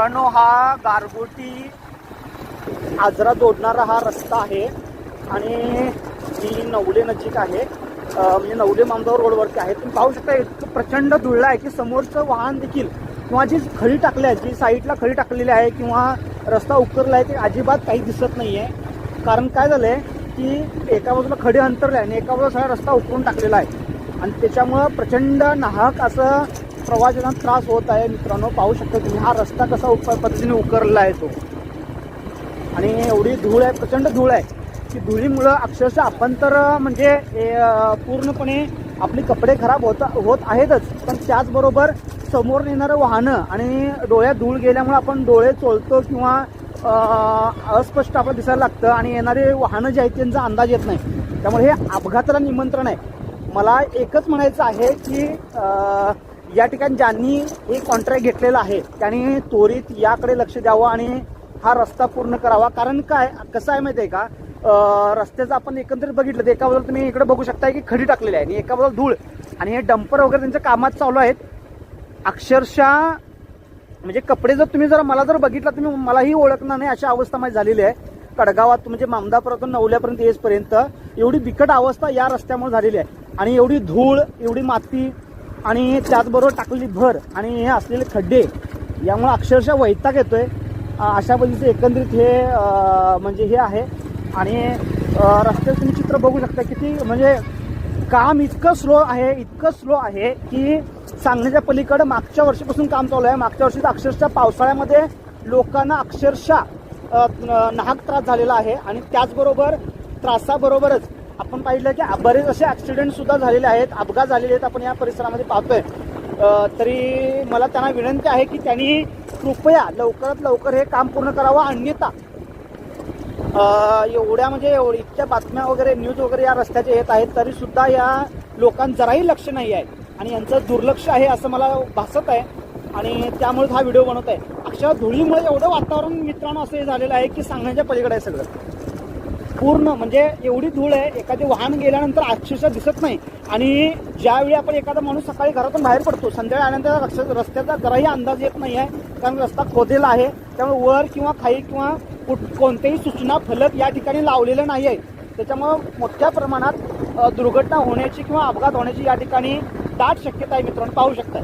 मित्रांनो हा गारगोटी आजरा जोडणारा हा रस्ता आहे आणि मी नवले नजीक आहे. म्हणजे नवले मामदाव रोडवरती आहे. तुम्ही पाहू शकता इतकं प्रचंड धुळलं आहे की समोरचं वाहन देखील किंवा जी खळी टाकली आहे जी साईडला खळी टाकलेली आहे किंवा रस्ता उकरला आहे ते अजिबात काही दिसत नाही आहे कारण काय झालं आहे की एका बाजूला खडे अंतरले आहे आणि एका बाजूला सगळा रस्ता उकरून टाकलेला आहे. आणि त्याच्यामुळं प्रचंड नाहक असं प्रवाशांना त्रास होत आहे. मित्रांनो पाहू शकता तुम्ही हा रस्ता कसा उप पद्धतीने उकरला आहे तो. आणि एवढी धूळ आहे प्रचंड धूळ आहे. की धुळीमुळं अक्षरशः आपण तर म्हणजे पूर्णपणे आपली कपडे खराब होत होत आहेतच. पण त्याचबरोबर समोर येणारं वाहनं आणि डोळ्यात धूळ गेल्यामुळे आपण डोळे चोळतो किंवा अस्पष्ट आपलं दिसायला लागतं आणि येणारे वाहनं जे आहेत त्यांचा अंदाज येत नाही. त्यामुळे हे अपघाताला निमंत्रण आहे. मला एकच म्हणायचं आहे की या ठिकाणी ज्यांनी हे कॉन्ट्रॅक्ट घेतलेला आहे त्यांनी त्वरित याकडे लक्ष द्यावं आणि हा रस्ता पूर्ण करावा. कारण काय कसं आहे माहिती आहे का रस्त्याचं आपण एकंदरीत बघितलं तर एका बाजूला तुम्ही इकडे बघू शकता की खडी टाकलेली आहे आणि एका बाजूला धूळ आणि हे डंपर वगैरे त्यांच्या कामात चालू आहेत. अक्षरशः म्हणजे कपडे जर तुम्ही जर मला जर बघितला तुम्ही मलाही ओळखणार नाही अशा अवस्था माझी झालेली आहे. कडगावात म्हणजे मामदापुरातून नवल्यापर्यंत येसपर्यंत एवढी बिकट अवस्था या रस्त्यामुळे झालेली आहे. आणि एवढी धूळ एवढी माती आणि त्याचबरोबर टाकलेली भर आणि हे असलेले खड्डे यामुळे अक्षरशः वैताग येतोय. आहे अशा पद्धतीचं एकंदरीत हे म्हणजे हे आहे. आणि अं, तुम्ही चित्र बघू शकता किती म्हणजे काम इतकं स्लो आहे इतकं स्लो आहे की सांगण्याच्या पलीकडे मागच्या वर्षीपासून काम चालू आहे. मागच्या वर्षी अक्षरशः पावसाळ्यामध्ये लोकांना अक्षरशः नाहक त्रास झालेला आहे. आणि त्याचबरोबर त्रासाबरोबरच आपण पाहिलं की बरेच असे ऍक्सिडेंट सुद्धा झालेले आहेत अपघात झालेले आहेत आपण या परिसरामध्ये पाहतोय. तरी मला त्यांना विनंती आहे की त्यांनी कृपया लवकरात लवकर हे काम पूर्ण करावं अन्यथा एवढ्या म्हणजे एवढी इतक्या बातम्या वगैरे न्यूज वगैरे या रस्त्याच्या येत आहेत तरी सुद्धा या लोकां जराही लक्ष नाही आहे. आणि यांचं दुर्लक्ष आहे असं मला भासत आहे. आणि त्यामुळेच हा व्हिडिओ बनवत आहे. अक्षर धुळीमुळे एवढं वातावरण मित्रांनो असं हे झालेलं आहे की सांगण्याच्या पलीकडे आहे सगळं. पूर्ण म्हणजे एवढी धूळ आहे एखादे वाहन गेल्यानंतर अक्षरशः दिसत नाही. आणि ज्यावेळी आपण एखादा माणूस सकाळी घरातून बाहेर पडतो संध्याकाळी आल्यानंतर रस्त्याचा जराही अंदाज येत नाही आहे कारण रस्ता खोदेला आहे त्यामुळे वर किंवा खाई किंवा कुठ- कोणतेही सूचना फलक या ठिकाणी लावलेलं नाही आहे त्याच्यामुळं मोठ्या प्रमाणात दुर्घटना होण्याची किंवा अपघात होण्याची या ठिकाणी दाट शक्यता आहे मित्रांनो पाहू शकता